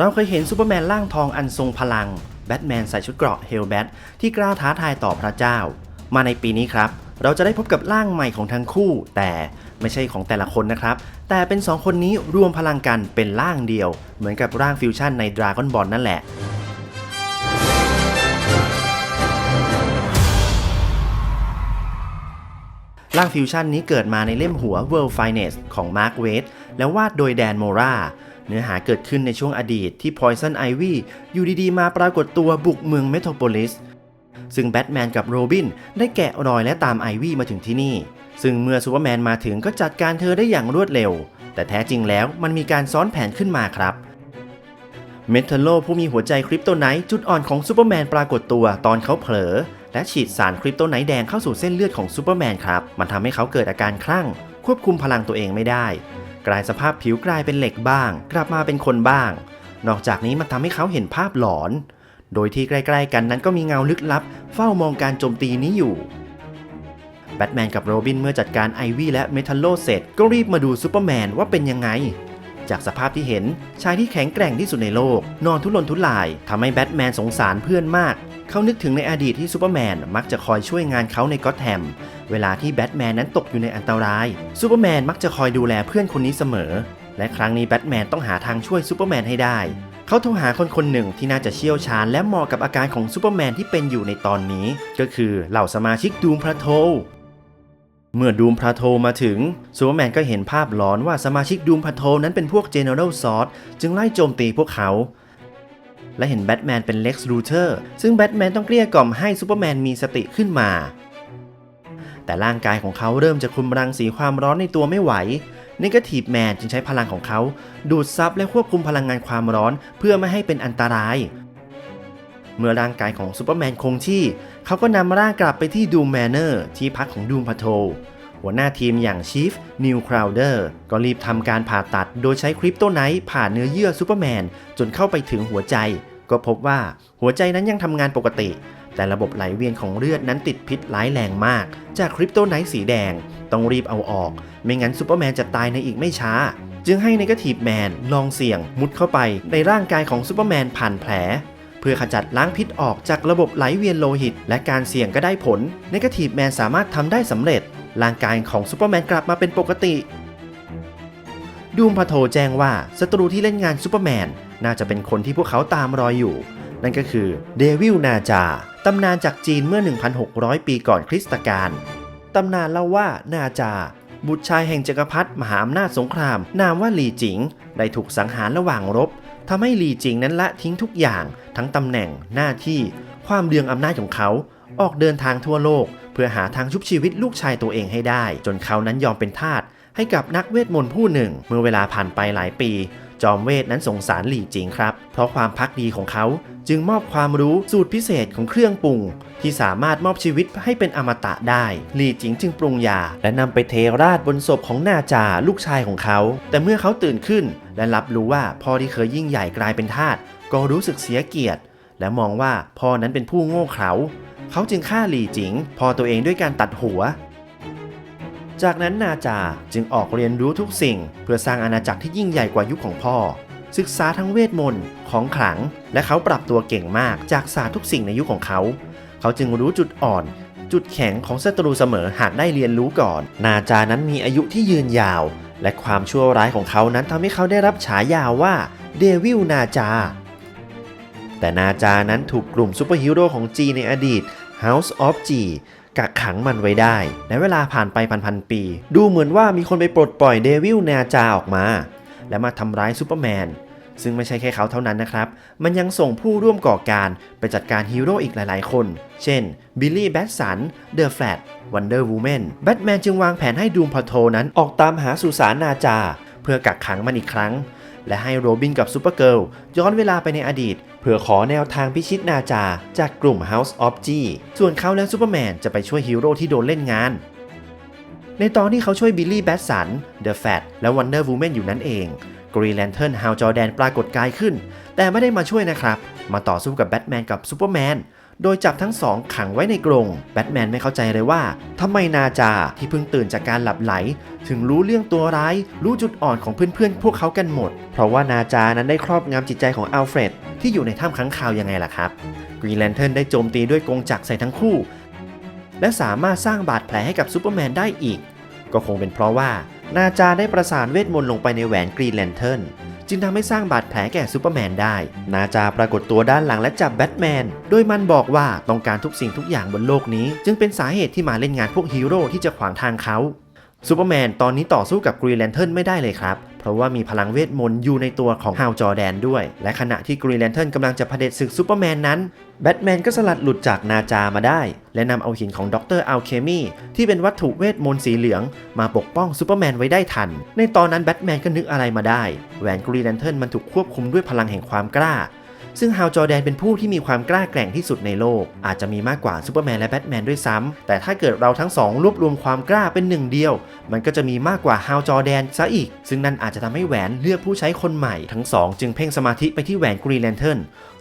เราเคยเห็นซูเปอร์แมนร่างทองอันทรงพลัง แบทแมนใส่ชุดเกราะเฮลแบทที่กล้าท้าทายต่อพระเจ้า มาในปีนี้ครับ เราจะได้พบกับร่างใหม่ของทั้งคู่ แต่ไม่ใช่ของแต่ละคนนะครับ แต่เป็น 2 คนนี้รวมพลังกันเป็นร่างเดียว เหมือนกับร่างฟิวชั่นในดราก้อนบอลนั่นแหละ ร่างฟิวชั่นนี้เกิดมาในเล่มหัว World Finest ของ Mark Waid แล้ววาดโดยแดนโมราเนื้อหาเกิดขึ้นในช่วงอดีตที่ Poison Ivy อยู่ดีๆ มาปรากฏตัวบุกเมืองเมโทรโพลิสซึ่งแบทแมนกับโรบินได้แกะรอยและตามไอวี่มาถึงที่นี่ ซึ่งเมื่อซูเปอร์แมนมาถึงก็จัดการเธอได้อย่างรวดเร็ว แต่แท้จริงแล้วมันมีการซ้อนแผนขึ้นมาครับเมทัลโลผู้มีหัวใจคริปโตไนท์จุดอ่อนของซูเปอร์แมนปรากฏตัวตอนเขาเผลอ และฉีดสารคริปโตไนท์แดงเข้าสู่เส้นเลือดของซูเปอร์แมนครับ มันทำให้เขาเกิดอาการคลั่ง ควบคุมพลังตัวเองไม่ได้ กลายสภาพผิวกลายเป็นเหล็กบ้าง กลับมาเป็นคนบ้าง นอกจากนี้มันทำให้เขาเห็นภาพหลอน โดยที่ใกล้ๆ กันนั้นก็มีเงาลึกลับ เฝ้ามองการโจมตีนี้อยู่แบทแมนกับโรบินเมื่อจัดการไอวี่และเมทัลโลเสร็จก็รีบมาดูซูเปอร์แมนว่าเป็นยังไง จากสภาพที่เห็น ชายที่แข็งแกร่งที่สุดในโลก นอนทุรนทุรายทำให้แบทแมนสงสารเพื่อนมาก เขานึกถึงในอดีตที่ซูเปอร์แมนมักจะคอยช่วยงานเขาในก็อตแฮมเวลาที่แบทแมนนั้นตกอยู่ในอันตรายซูเปอร์แมนมักจะคอยดูแลเพื่อนคนนี้เสมอ และครั้งนี้แบทแมนต้องหาทางช่วยซูเปอร์แมนให้ได้เขาโทรหาคนคนหนึ่งที่น่าจะเชี่ยวชาญและเหมาะกับอาการของซูเปอร์แมนที่เป็นอยู่ในตอนนี้ ก็คือเหล่าสมาชิกดูมพระโท เมื่อดูมพาโทมาถึงซูเปอร์แมนก็เห็นภาพหลอนว่าสมาชิกดูมพาโทนั้นเป็นพวก General z o d จึงไล่โจมตีพวกเขา และเห็นแบทแมนเป็น Lex Luthor ซึ่งแบทแมนต้องเกลี้ยกล่อมให้ซูเปอร์แมนมีสติขึ้นมา แต่ร่างกายของเขาเริ่มจะคุมรังสีความร้อนในตัวไม่ไหว n ก a t i v e Man จึงใช้พลังของเขา ดูดซับและควบคุมพลังงานความร้อนเพื่อไม่ให้เป็นอันตราย เมื่อร่างกายของซูเปอร์แมนคงที่ เขาก็นำร่างกลับไปที่ดูมแมนเนอร์ที่พักของดูมพาโทหัวหน้าทีมอย่างชีฟนิวคราวเดอร์ก็รีบทำการผ่าตัดโดยใช้คริปโตไนท์ผ่าเนื้อเยื่อซูเปอร์แมนจนเข้าไปถึงหัวใจ ก็พบว่าหัวใจนั้นยังทำงานปกติ แต่ระบบไหลเวียนของเลือดนั้นติดพิษร้ายแรงมาก จากคริปโตไนท์สีแดง ต้องรีบเอาออก ไม่งั้นซูเปอร์แมนจะตายในอีกไม่ช้า จึงให้นกาทีฟแมนลองเสี่ยงมุดเข้าไปในร่างกายของซูเปอร์แมนผ่านแผล เพื่อขจัดล้างพิษออกจากระบบไหลเวียนโลหิต และการเสี่ยงก็ได้ผลนกาทีฟแมนสามารถทำได้สำเร็จ ร่างกายของซูเปอร์แมนกลับมาเป็นปกติ ดูมพาโทแจ้งว่าศัตรูที่เล่นงานซูเปอร์แมนน่าจะเป็นคนที่พวกเขาตามรอยอยู่ นั่นก็คือเดวิลนาจาตำนานจากจีนเมื่อ 1,600 ปีก่อนคริสตกาลตำนานเล่าว่านาจา บุตรชายแห่งจักรพรรดิมหาอำนาจสงคราม นามว่าหลีจิง ได้ถูกสังหารระหว่างรบ ทำให้หลีจิงนั้นละทิ้งทุกอย่างทั้งตำแหน่งหน้าที่ ความเดืองอำนาจของเขา ออกเดินทางทั่วโลก เพื่อหาทางชุบชีวิตลูกชายตัวเองให้ได้ จนเขานั้นยอมเป็นทาสให้กับนักเวทมนต์ผู้หนึ่ง เมื่อเวลาผ่านไปหลายปี จอมเวทนั้นสงสารหลี่จิงครับ เพราะความพักดีของเขาจึงมอบความรู้สูตรพิเศษของเครื่องปรุง ที่สามารถมอบชีวิตให้เป็นอมตะได้ หลี่จิงจึงปรุงยา และนำไปเทราดบนศพของนาจาลูกชายของเขา แต่เมื่อเขาตื่นขึ้น และรับรู้ว่าพ่อที่เคยยิ่งใหญ่กลายเป็นทาสก็รู้สึกเสียเกียรติ และมองว่าพ่อนั้นเป็นผู้โง่เขลาเขาจึงฆ่าหลี่จิงพ่อตัวเองด้วยการตัดหัว จากนั้นนาจาจึงออกเรียนรู้ทุกสิ่ง เพื่อสร้างอาณาจักรที่ยิ่งใหญ่กว่ายุคของพ่อ ศึกษาทั้งเวทมนต์ของขลัง และเขาปรับตัวเก่งมากจากศาสตร์ทุกสิ่งในยุคของเขา เขาจึงรู้จุดอ่อน จุดแข็งของศัตรูเสมอหากได้เรียนรู้ก่อน นาจานั้นมีอายุที่ยืนยาว และความชั่วร้ายของเขานั้นทำให้เขาได้รับฉายาว่าเดวิลนาจา แต่นาจานั้นถูกกลุ่มซูเปอร์ฮีโร่ของจีในอดีต House of G กักขังมันไว้ได้ และเวลาผ่านไปพันๆปี ดูเหมือนว่ามีคนไปปลดปล่อยเดวิลนาจาออกมา และมาทำร้ายซูเปอร์แมนซึ่งไม่ใช่แค่เขาเท่านั้นนะครับ มันยังส่งผู้ร่วมก่อการไปจัดการฮีโร่อีกหลายๆ คน เช่น บิลลี่แบทสัน เดอะแฟลตวันเดอร์วูแมน แบทแมนจึงวางแผนให้ดูมพาโทนั้นออกตามหาสุสานนาจา เพื่อกักขังมันอีกครั้ง และให้โรบินกับซูเปอร์เกิลย้อนเวลาไปในอดีต เพื่อขอแนวทางพิชิตนาจาจากกลุ่ม House of G ส่วนเขาและซูเปอร์แมนจะไปช่วยฮีโร่ที่โดนเล่นงาน ในตอนที่เขาช่วยบิลลี่แบทสันเดอะแฟตและวันเดอร์วูแมนอยู่นั้นเองกรีแลนเทิร์นฮาวจอแดนปรากฏกายขึ้น แต่ไม่ได้มาช่วยนะครับ มาต่อสู้กับแบทแมนกับซูเปอร์แมน โดยจับทั้งสองขังไว้ในกรงแบทแมนไม่เข้าใจเลยว่าทำไมนาจาที่เพิ่งตื่นจากการหลับไหล ถึงรู้เรื่องตัวร้าย รู้จุดอ่อนของเพื่อนๆ พวกเขากันหมด เพราะว่านาจานั้นได้ครอบงำจิตใจของอัลเฟรดที่อยู่ในถ้ำค้างคาวยังไงล่ะครับกรีแลนเทิร์นได้โจมตีด้วยกรงจักรใส่ทั้งคู่ และสามารถสร้างบาดแผลให้กับซูเปอร์แมนได้อีก ก็คงเป็นเพราะว่านาจาได้ประสานเวทมนต์ลงไปในแหวนกรีนแลนเทิร์น จึงทำให้สร้างบาดแผลแก่ซูเปอร์แมนได้ นาจาปรากฏตัวด้านหลังและจับแบทแมน โดยมันบอกว่าต้องการทุกสิ่งทุกอย่างบนโลกนี้ จึงเป็นสาเหตุที่มาเล่นงานพวกฮีโร่ที่จะขวางทางเขาซูเปอร์แมนตอนนี้ต่อสู้กับกรีแลนเทิร์นไม่ได้เลยครับ เพราะว่ามีพลังเวทมนต์อยู่ในตัวของฮาวจอแดนด้วย และขณะที่กรีนแลนเทิร์นกำลังจะเผด็จศึกซูเปอร์แมนนั้นแบทแมนก็สลัดหลุดจากนาจามาได้ และนำเอาหินของดรอัลเคมีที่เป็นวัตถุเวทมนต์สีเหลือง มาปกป้องซูเปอร์แมนไว้ได้ทัน ในตอนนั้นแบทแมนก็นึกอะไรมาได้แหวนกรีแลนเทิร์นมันถูกควบคุมด้วยพลังแห่งความกล้า ซึ่งฮาวจอแดนเป็นผู้ที่มีความกล้าแกร่งที่สุดในโลก อาจจะมีมากกว่าซูเปอร์แมนและแบทแมนด้วยซ้ำแต่ถ้าเกิดเราทั้งสองรวบรวมความกล้าเป็นหนึ่งเดียว มันก็จะมีมากกว่าฮาวจอแดนซะอีก ซึ่งนั่นอาจจะทำให้แหวนเลือกผู้ใช้คนใหม่ ทั้งสองจึงเพ่งสมาธิไปที่แหวนกรีแลนเทิร์น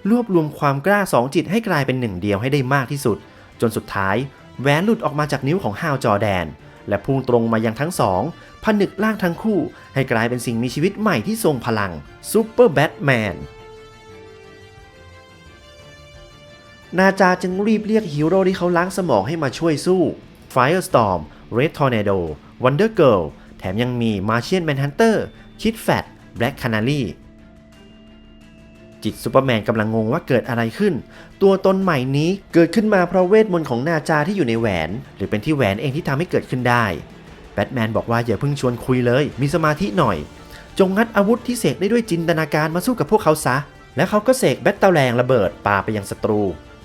รวบรวมความกล้าสองจิตให้กลายเป็นหนึ่งเดียวให้ได้มากที่สุด จนสุดท้ายแหวนหลุดออกมาจากนิ้วของฮาวจอแดน และพุ่งตรงมายังทั้งสองผนึกร่างทั้งคู่ ให้กลายเป็นสิ่งมีชีวิตใหม่ที่ทรงพลังซูเปอร์แบทแมน นาจาจึงรีบเรียกฮีโร่ที่เขาล้างสมองให้มาช่วยสู้ Firestorm Red Tornado Wonder Girl แถมยังมี Martian Manhunter Kid Fat Black Canary จิตซูเปอร์แมนกำลังงงว่าเกิดอะไรขึ้น ตัวตนใหม่นี้เกิดขึ้นมาเพราะเวทมนต์ของนาจาที่อยู่ในแหวน หรือเป็นที่แหวนเองที่ทำให้เกิดขึ้นได้ แบทแมนบอกว่าอย่าเพิ่งชวนคุยเลย มีสมาธิหน่อย จงงัดอาวุธที่เสกได้ด้วยจินตนาการมาสู้กับพวกเขาซะ และเขาก็เสกแบตเตอแรงระเบิดปาไปยังศัตรู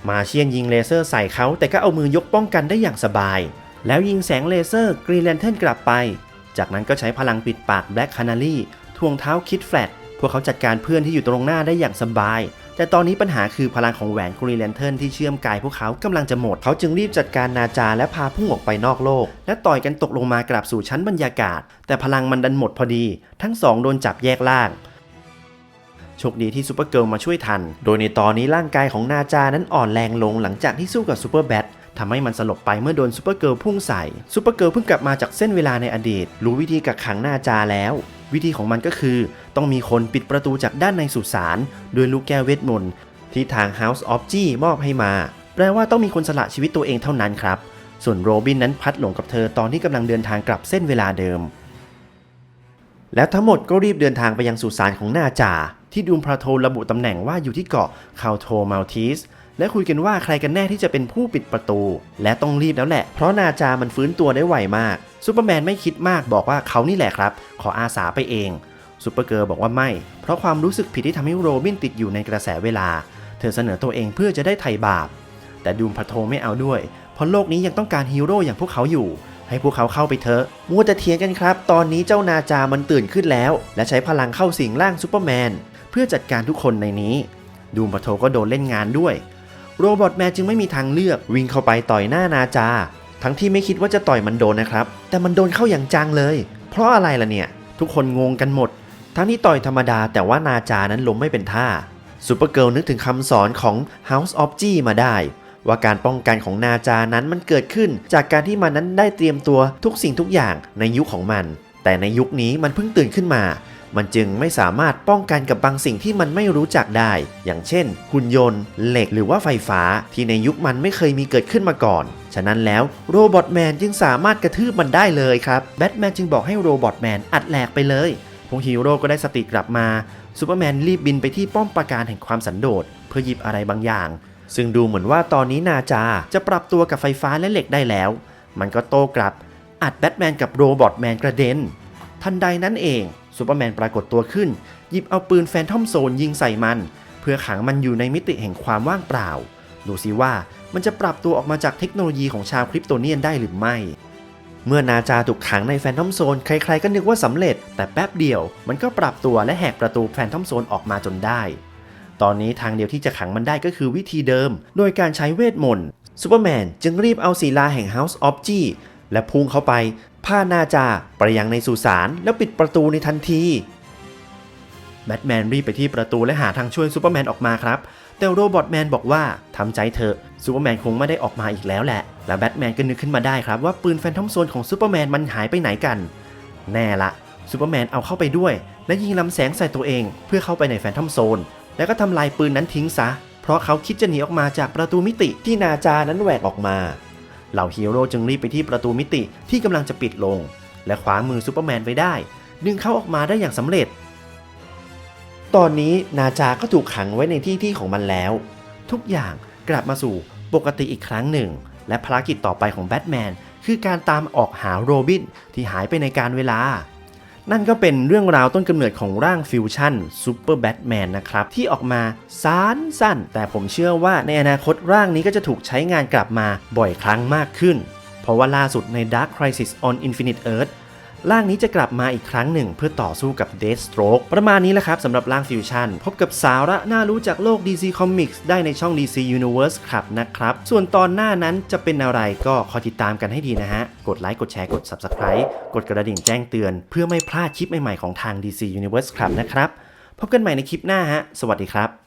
มาเชียนยิงเลเซอร์ใส่เขาแต่ก็เอามือยกป้องกันได้อย่างสบาย แล้วยิงแสงเลเซอร์กรีแลนเทิร์นกลับไป จากนั้นก็ใช้พลังปิดปากแบล็กคานารีทวงเท้าคิดแฟลตพวกเขาจัดการเพื่อนที่อยู่ตรงหน้าได้อย่างสบาย แต่ตอนนี้ปัญหาคือพลังของแหวนกรีแลนเทิร์นที่เชื่อมกายพวกเขากำลังจะหมด เขาจึงรีบจัดการนาจาและพาพุ่งออกไปนอกโลก และต่อยกันตกลงมากลับสู่ชั้นบรรยากาศ แต่พลังมันดันหมดพอดี ทั้งสองโดนจับแยกล่าง โชคดีที่ซูเปอร์เกิลมาช่วยทัน โดยในตอนนี้ร่างกายของนาจานั้นอ่อนแรงลงหลังจากที่สู้กับซูเปอร์แบททำให้มันสลบไปเมื่อโดนซูเปอร์เกิลพุ่งใส่ซูเปอร์เกิลเพิ่งกลับมาจากเส้นเวลาในอดีต รู้วิธีกักขังนาจาแล้ว วิธีของมันก็คือ ต้องมีคนปิดประตูจากด้านในสุสานด้วยลูกแก้วเวทมนต์ที่ทาง House of G มอบให้มา แปลว่าต้องมีคนสละชีวิตตัวเองเท่านั้นครับ ส่วนโรบินนั้นพัดหลงกับเธอตอนที่กำลังเดินทางกลับเส้นเวลาเดิม แล้วทั้งหมดก็รีบเดินทางไปยังสุสานของนาจา ที่ดูมพระโทระบุตำแหน่งว่าอยู่ที่เกาะคาโทมัลทิสและคุยกันว่าใครกันแน่ที่จะเป็นผู้ปิดประตู และต้องรีบแล้วแหละ เพราะนาจามันฟื้นตัวได้ไวมากซูเปอร์แมนไม่คิดมากบอกว่าเขานี่แหละครับ ขออาสาไปเองซูเปอร์เกิร์ลบอกว่าไม่ เพราะความรู้สึกผิดที่ทำให้โรบินติดอยู่ในกระแสเวลา เธอเสนอตัวเองเพื่อจะได้ไถ่บาป แต่ดูมพระโทไม่เอาด้วย เพราะโลกนี้ยังต้องการฮีโร่อย่างพวกเขาอยู่ ให้พวกเขาเข้าไปเถอะมัวแต่เถียงกันครับ ตอนนี้เจ้านาจามันตื่นขึ้นแล้ว และใช้พลังเข้าสิงร่างซูเปอร์แมน พื่อจัดการทุกคนในนี้ ดูมพระโทก็โดนเล่นงานด้วย โรบอทแมนจึงไม่มีทางเลือกวิ่งเข้าไปต่อยหน้านาจา ทั้งที่ไม่คิดว่าจะต่อยมันโดนนะครับ แต่มันโดนเข้าอย่างจังเลย เพราะอะไรล่ะเนี่ย ทุกคนงงกันหมด ทั้งที่ต่อยธรรมดาแต่ว่านาจานั้นล้มไม่เป็นท่าซูเปอร์เกิลนึกถึงคำสอนของ House of G มาได้ ว่าการป้องกันของนาจานั้นมันเกิดขึ้น จากการที่มันนั้นได้เตรียมตัวทุกสิ่งทุกอย่างในยุคของมัน แต่ในยุคนี้มันเพิ่งตื่นขึ้นมา มันจึงไม่สามารถป้องกันกับบางสิ่งที่มันไม่รู้จักได้ อย่างเช่น หุ่นยนต์ เหล็กหรือว่าไฟฟ้าที่ในยุคมันไม่เคยมีเกิดขึ้นมาก่อน ฉะนั้นแล้วโรบอทแมนจึงสามารถกระทืบมันได้เลยครับแบทแมนจึงบอกให้โรบอทแมนอัดแหลกไปเลยพวกฮีโร่ก็ได้สติกลับมาซูเปอร์แมนรีบบินไปที่ป้อมปราการแห่งความสันโดษเพื่อหยิบอะไรบางอย่าง ซึ่งดูเหมือนว่าตอนนี้นาจาจะปรับตัวกับไฟฟ้าและเหล็กได้แล้ว มันก็โต้กลับอัดแบทแมนกับโรบอทแมนกระเด็น ทันใดนั้นเอง ซูเปอร์แมนปรากฏตัวขึ้น หยิบเอาปืนแฟนทอมโซนยิงใส่มัน เพื่อขังมันอยู่ในมิติแห่งความว่างเปล่า ดูสิว่ามันจะปรับตัวออกมาจากเทคโนโลยีของชาวคริปโตเนียนได้หรือไม่ เมื่อนาจาถูกขังในแฟนทอมโซน ใครๆก็นึกว่าสำเร็จ แต่แป๊บเดียว มันก็ปรับตัวและแหกประตูแฟนทอมโซนออกมาจนได้ ตอนนี้ทางเดียวที่จะขังมันได้ก็คือวิธีเดิม โดยการใช้เวทมนต์ซูเปอร์แมนจึงรีบเอาศิลาแห่ง House of G และพุ่งเข้าไปพานาจาไปยังในสุสานแล้วปิดประตูในทันทีแบทแมนรีบไปที่ประตูและหาทางช่วยซูเปอร์แมนออกมาครับ แต่โรบอทแมนบอกว่าทำใจเถอะซูเปอร์แมนคงไม่ได้ออกมาอีกแล้วแหละ และแบทแมนก็นึกขึ้นมาได้ครับว่าปืนแฟนทอมโซนของซูเปอร์แมนมันหายไปไหนกัน แน่ละซูเปอร์แมนเอาเข้าไปด้วย และยิงลำแสงใส่ตัวเอง เพื่อเข้าไปในแฟนทอมโซน แล้วก็ทำลายปืนนั้นทิ้งซะ เพราะเขาคิดจะหนีออกมาจากประตูมิติที่นาจานั้นแหวกออกมา เหล่าฮีโร่จึงรีบไปที่ประตูมิติที่กำลังจะปิดลง และคว้ามือซูเปอร์แมนไว้ได้ ดึงเขาออกมาได้อย่างสำเร็จ ตอนนี้นาจาก็ถูกขังไว้ในที่ที่ของมันแล้ว ทุกอย่างกลับมาสู่ปกติอีกครั้งหนึ่ง และภารกิจต่อไปของแบทแมนคือการตามออกหาโรบินที่หายไปในการเวลา นั่นก็เป็นเรื่องราวต้นกำเนิดของร่างฟิวชั่นซูเปอร์แบทแมนนะครับ ที่ออกมาสั้นสั้น แต่ผมเชื่อว่าในอนาคตร่างนี้ก็จะถูกใช้งานกลับมาบ่อยครั้งมากขึ้น เพราะว่าล่าสุดใน Dark Crisis on Infinite Earth ร่างนี้จะกลับมาอีกครั้งหนึ่ง เพื่อต่อสู้กับ Deathstroke ประมาณนี้แหละครับสำหรับร่างฟิวชั่นพบกับสาระน่ารู้จากโลก DC Comics ได้ในช่อง DC Universe ครับนะครับ ส่วนตอนหน้านั้นจะเป็นอะไรก็คอยติดตามกันให้ดีนะฮะ กดไลค์กดแชร์กด Subscribe กดกระดิ่งแจ้งเตือน เพื่อไม่พลาดคลิปใหม่ๆของทาง DC Universe ครับนะครับพบกันใหม่ในคลิปหน้าฮะ สวัสดีครับ